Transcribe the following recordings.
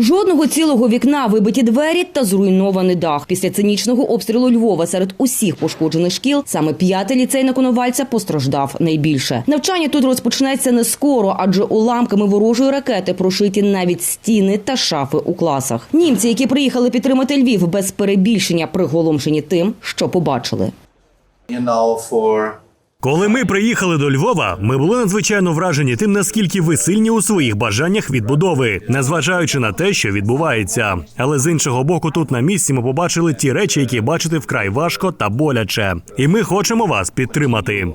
Жодного цілого вікна, вибиті двері та зруйнований дах. Після цинічного обстрілу Львова серед усіх пошкоджених шкіл саме п'ятий ліцей на Коновальця постраждав найбільше. Навчання тут розпочнеться не скоро, адже уламками ворожої ракети прошиті навіть стіни та шафи у класах. Німці, які приїхали підтримати Львів, без перебільшення приголомшені тим, що побачили. you know, for Коли ми приїхали до Львова, ми були надзвичайно вражені тим, наскільки ви сильні у своїх бажаннях відбудови, незважаючи на те, що відбувається. Але з іншого боку, тут на місці ми побачили ті речі, які бачити вкрай важко та боляче. І ми хочемо вас підтримати.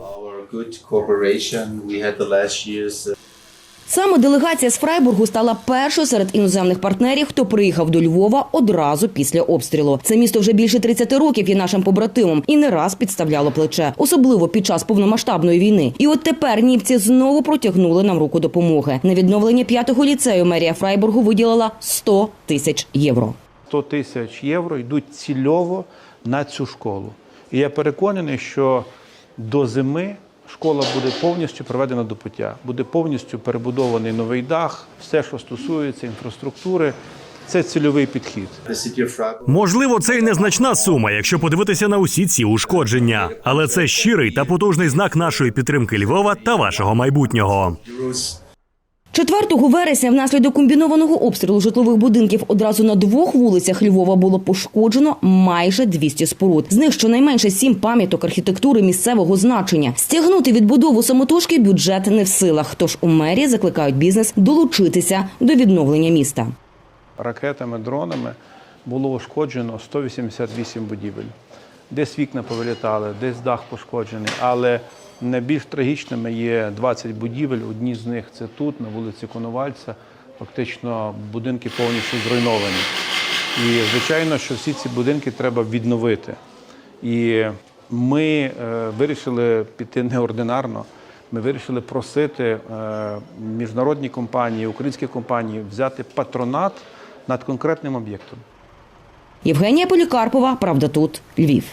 Саме делегація з Фрайбургу стала першою серед іноземних партнерів, хто приїхав до Львова одразу після обстрілу. Це місто вже більше 30 років є нашим побратимом і не раз підставляло плече, особливо під час повномасштабної війни. І от тепер німці знову протягнули нам руку допомоги. На відновлення п'ятого ліцею мерія Фрайбургу виділила 100 тисяч євро. 100 тисяч євро йдуть цільово на цю школу. І я переконаний, що до зими школа буде повністю проведена до пуття, буде повністю перебудований новий дах, все, що стосується інфраструктури. Це цільовий підхід. Можливо, це й незначна сума, якщо подивитися на усі ці ушкодження, але це щирий та потужний знак нашої підтримки Львова та вашого майбутнього. Euros 4 вересня внаслідок комбінованого обстрілу житлових будинків одразу на двох вулицях Львова було пошкоджено майже 200 споруд. З них щонайменше сім пам'яток архітектури місцевого значення. Стягнути відбудову самотужки бюджет не в силах. Тож у мерії закликають бізнес долучитися до відновлення міста. Ракетами, дронами було ушкоджено 188 будівель. Десь вікна повилітали, десь дах пошкоджений. Але найбільш трагічними є 20 будівель. Одні з них це тут, на вулиці Коновальця. Фактично будинки повністю зруйновані. І звичайно, що всі ці будинки треба відновити. І ми е, вирішили піти неординарно. Ми вирішили просити е, міжнародні компанії, українські компанії взяти патронат над конкретним об'єктом. Євгенія Полікарпова, правда тут, Львів.